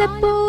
la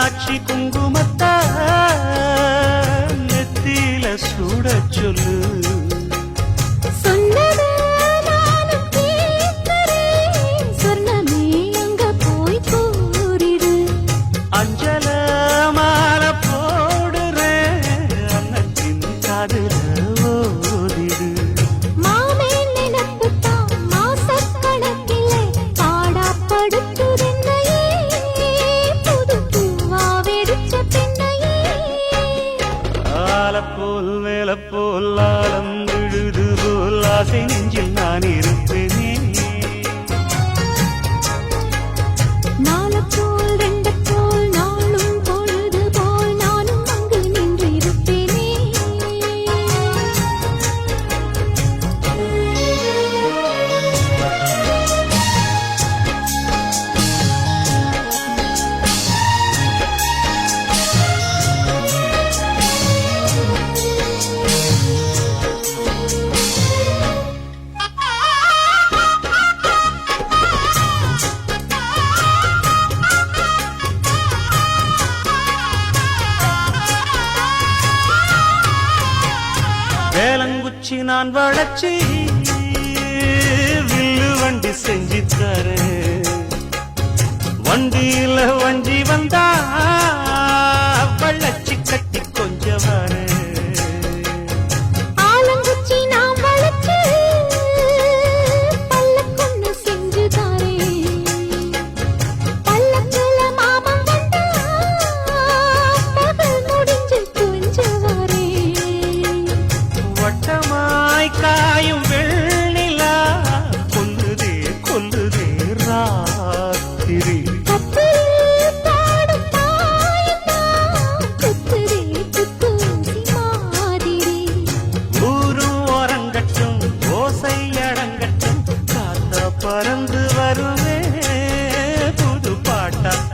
Meenakshi குங்குமத்தா நெத்தில சுட சொல்லு. மேல போல் ஆலம் விழுது போல் ஆசை நெஞ்சில் நான் இருப்பேன். வச்சு நான் வளச்சி வில்லு வண்டி செஞ்சு தரேன். வண்டியில வண்டி வந்தா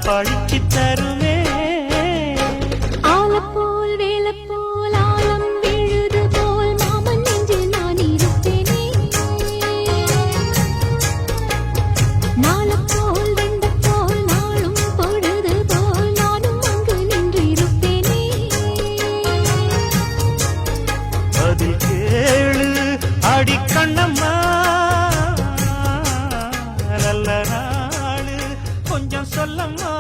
பழுத்தி தருவே. ஆலப்போல் வேலப்போல் ஆலம் விழுது போல் மாமன் நெஞ்சில் நான் இருப்பேனே. நாளப்போல் வெண்ட போல் நாளும் பொழுது போல் நானும் அங்கு நின்று இருப்பேனே பதில் கேளு அடிக்கண்ணம்மா நல்ல நாள் கொஞ்சம் சொல்லம்மா.